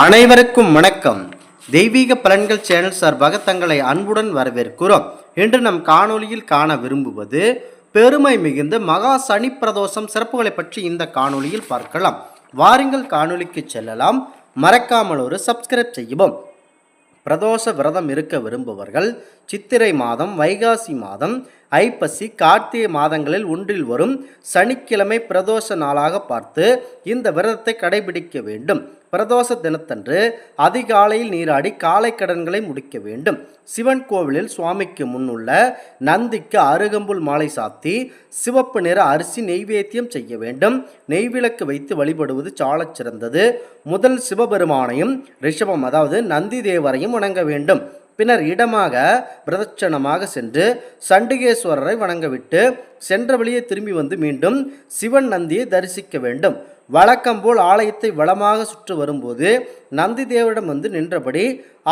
அனைவருக்கும் வணக்கம். தெய்வீக பலன்கள் சேனல் சார்பாக தங்களை அன்புடன் வரவேற்கிறோம். இன்று நம் காணொளியில் காண விரும்புவது பெருமை மிகுந்த மகா சனி பிரதோஷம் சிறப்புகளை பற்றி இந்த காணொலியில் பார்க்கலாம். வாருங்கள் காணொலிக்கு செல்லலாம். மறக்காமல் ஒரு சப்ஸ்கிரைப் செய்யவும். பிரதோஷ விரதம் இருக்க விரும்புபவர்கள் சித்திரை மாதம் வைகாசி மாதம் ஐப்பசி கார்த்திகை மாதங்களில் ஒன்றில் வரும் சனிக்கிழமை பிரதோஷ நாளாக பார்த்து இந்த விரதத்தை கடைபிடிக்க வேண்டும். பிரதோஷ தினத்தன்று அதிகாலையில் நீராடி காலை கடன்களை முடிக்க வேண்டும். சிவன் கோவிலில் சுவாமிக்கு முன்னுள்ள நந்திக்கு அருகம்புல் மாலை சாத்தி சிவப்பு நிற அரிசி நெய்வேத்தியம் செய்ய வேண்டும். நெய்விளக்கு வைத்து வழிபடுவது சாலச் சிறந்தது. முதல் சிவபெருமானையும் ரிஷபம் அதாவது நந்தி தேவரையும் வணங்க வேண்டும். பின்னர் இடமாக பிரதட்சணமாக சென்று சண்டிகேஸ்வரரை வணங்கவிட்டு சென்ற வழியே திரும்பி வந்து மீண்டும் சிவன் நந்தியை தரிசிக்க வேண்டும். வழக்கம் போல் ஆலயத்தை வளமாக சுற்று வரும்போது நந்தி தேவரிடம் வந்து நின்றபடி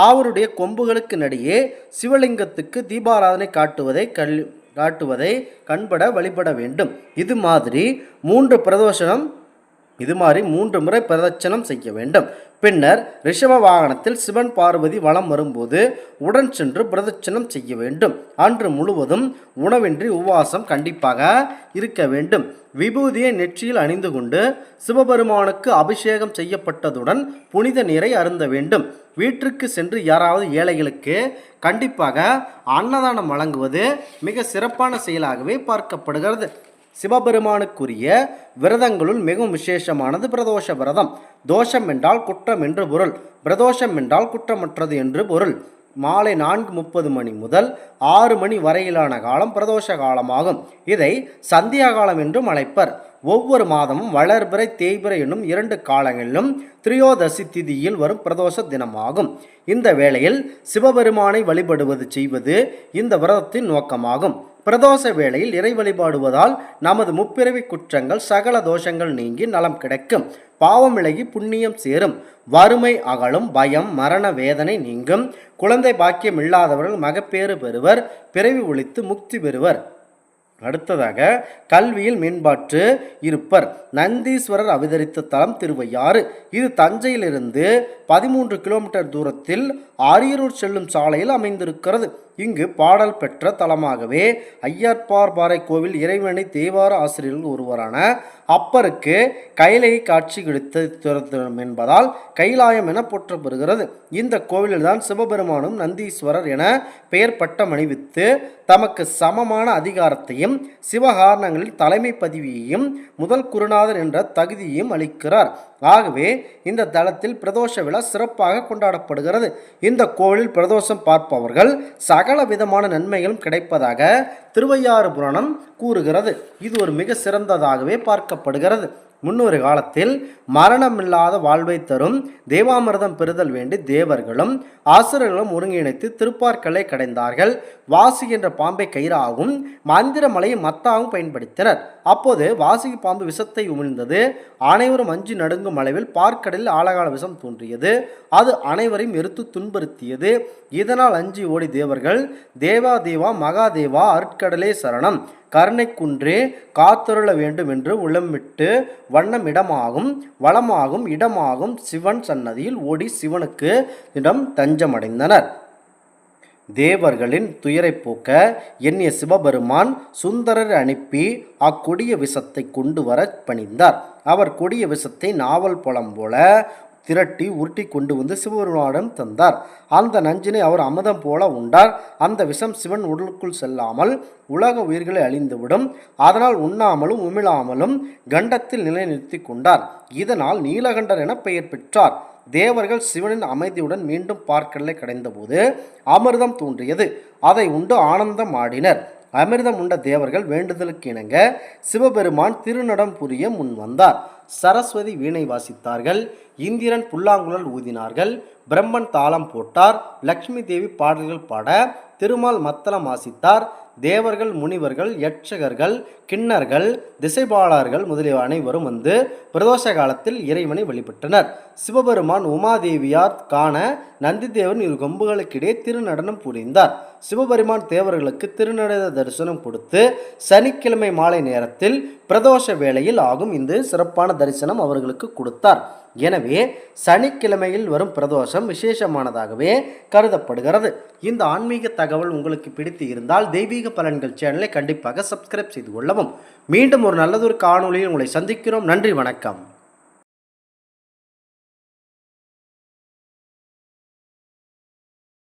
ஆவருடைய கொம்புகளுக்கு நடுவே சிவலிங்கத்துக்கு தீபாராதனை காட்டுவதை கல் காட்டுவதை கண்பட வழிபட வேண்டும். இது மாதிரி மூன்று பிரதோஷனம் இது மாதிரி மூன்று முறை பிரதட்சணம் செய்ய வேண்டும். பின்னர் ரிஷப வாகனத்தில் சிவன் பார்வதி வலம் வரும்போது உடன் சென்று பிரதட்சணம் செய்ய வேண்டும். அன்று முழுவதும் உணவின்றி உபவாசம் கண்டிப்பாக இருக்க வேண்டும். விபூதியை நெற்றியில் அணிந்து கொண்டு சிவபெருமானுக்கு அபிஷேகம் செய்யப்பட்டதுடன் புனித நீரை அருந்த வேண்டும். வீட்டிற்கு சென்று யாராவது ஏழைகளுக்கு கண்டிப்பாக அன்னதானம் வழங்குவது மிக சிறப்பான செயலாகவே பார்க்கப்படுகிறது. சிவபெருமானுக்குரிய விரதங்களுள் மிகவும் விசேஷமானது பிரதோஷ விரதம். தோஷம் என்றால் குற்றம் என்று பொருள். பிரதோஷம் என்றால் குற்றமற்றது என்று பொருள். மாலை நான்கு முப்பது மணி முதல் ஆறு மணி வரையிலான காலம் பிரதோஷ காலமாகும். இதை சந்தியா காலம் என்றும் அழைப்பர். ஒவ்வொரு மாதமும் வளர்பிறை தேய்பிறை என்னும் இரண்டு காலங்களிலும் திரியோதசி திதியில் வரும் பிரதோஷ தினமாகும். இந்த வேளையில் சிவபெருமானை வழிபடுவது செய்வது இந்த விரதத்தின் நோக்கமாகும். பிரதோஷ வேளையில் இறை வழிபாடுவதால் நமது முப்பிறவி குற்றங்கள் சகல தோஷங்கள் நீங்கி நலம் கிடைக்கும். பாவம் விலகி புண்ணியம் சேரும். வறுமை அகலும் பயம் மரண வேதனை நீங்கும். குழந்தை பாக்கியம் இல்லாதவர்கள் மகப்பேறு பெறுவர். பிறவி ஒழித்து முக்தி பெறுவர். அடுத்ததாக கல்வியில் மேம்பாற்று இருப்பர். நந்தீஸ்வரர் அவதரித்த தலம் திருவையாறு. இது தஞ்சையிலிருந்து பதிமூன்று கிலோமீட்டர் தூரத்தில் அரியலூர் செல்லும் சாலையில் அமைந்திருக்கிறது. இங்கு பாடல் பெற்ற தலமாகவே ஐயர்பார் பாறை கோவில் இறைவனை தேவார ஆசிரியர்கள் ஒருவரான அப்பருக்கு கைலை காட்சி கிடைத்த என்பதால் கைலாயம் என போற்றப்படுகிறது. இந்த கோவிலில்தான் சிவபெருமானும் நந்தீஸ்வரர் என பெயர் பட்டம் அணிவித்து தமக்கு சமமான அதிகாரத்தையும் சிவகாரணங்களில் தலைமை பதவியையும் முதல் குருநாதர் என்ற தகுதியையும் அளிக்கிறார். ஆகவே இந்த தளத்தில் பிரதோஷ விழா சிறப்பாக கொண்டாடப்படுகிறது. இந்த கோவிலில் பிரதோஷம் பார்ப்பவர்கள் சகல விதமான நன்மைகளும் கிடைப்பதாக திருவையாறு புராணம் கூறுகிறது. இது ஒரு மிக சிறந்ததாகவே பார்க்கப்படுகிறது. முன்னொரு காலத்தில் மரணமில்லாத வாழ்வை தரும் தேவாமிர்தம் பெறுதல் வேண்டி தேவர்களும் ஆசுரர்களும் ஒருங்கிணைத்து திருப்பார்களை கடைந்தார்கள். வாசு என்ற பாம்பை கயிறாகவும் மந்திரமலையை மத்தாகவும் பயன்படுத்தினர். அப்போது வாசுகி பாம்பு விஷத்தை உமிழ்ந்தது. அனைவரும் அஞ்சு நடுங்கும் அளவில் பார்க்கடலில் ஆழகால விஷம் தோன்றியது. அது அனைவரையும் எரித்து துன்புறுத்தியது. இதனால் அஞ்சு ஓடி தேவர்கள் தேவா தேவா மகாதேவா அருட்கடலே சரணம். கருணை குன்றே காத்தருள வேண்டும் என்று உளமிட்டு வண்ணம் இடமாகும் வளமாகும் இடமாகும் சிவன் சன்னதியில் ஓடி சிவனுக்கு இடம் தஞ்சமடைந்தனர். தேவர்களின் துயரை போக்க எண்ணிய சிவபெருமான் சுந்தரர் அனுப்பி அக்கொடிய விஷத்தை கொண்டு வர பணிந்தார். அவர் கொடிய விஷத்தை நாவல் பழம் போல திரட்டி உருட்டி கொண்டு வந்து சிவபெருமானிடம் தந்தார். அந்த நஞ்சினை அவர் அமுதம் போல உண்டார். அந்த விஷம் சிவன் உடலுக்குள் செல்லாமல் உலக உயிர்களை அழிந்துவிடும். அதனால் உண்ணாமலும் உமிழாமலும் கண்டத்தில் நிலைநிறுத்தி கொண்டார். இதனால் நீலகண்டர் என பெயர் பெற்றார். தேவர்கள் சிவனின் அமைதியுடன் மீண்டும் பார்க்கலை கடைந்தபோது அமிர்தம் தோன்றியது. அதை உண்டு ஆனந்தம் ஆடினர். அமிர்தம் உண்ட தேவர்கள் வேண்டுதலுக்கு இணங்க சிவபெருமான் திருநடம் புரிய முன் வந்தார். சரஸ்வதி வீணை வாசித்தார்கள். இந்திரன் புல்லாங்குழல் ஊதினார்கள். பிரம்மன் தாளம் போட்டார். லக்ஷ்மி தேவி பாடல்கள் பாட திருமால் மத்தளம் வாசித்தார் தேவர்கள் முனிவர்கள் யட்சகர்கள் கிண்ணர்கள் திசைபாளர்கள் முதலிய அனைவரும் வந்து பிரதோஷ காலத்தில் இறைவனை வழிபட்டனர். சிவபெருமான் உமாதேவியார் காண நந்திதேவன் இரு கொம்புகளுக்கிடையே திருநடனம் புரிந்தார். சிவபெருமான் தேவர்களுக்கு திருநடன தரிசனம் கொடுத்து சனிக்கிழமை மாலை நேரத்தில் பிரதோஷ வேளையில் ஆகும் இந்த சிறப்பான தரிசனம் அவர்களுக்கு கொடுத்தார். எனவே சனிக்கிழமையில் வரும் பிரதோஷம் விசேஷமானதாகவே கருதப்படுகிறது. இந்த ஆன்மீக தகவல் உங்களுக்கு பிடித்து இருந்தால் தெய்வீக பலன்கள் சேனலை கண்டிப்பாக சப்ஸ்கிரைப் செய்து கொள்ளவும். மீண்டும் ஒரு நல்லதொரு காணொலியில் உங்களை சந்திக்கிறோம். நன்றி வணக்கம்.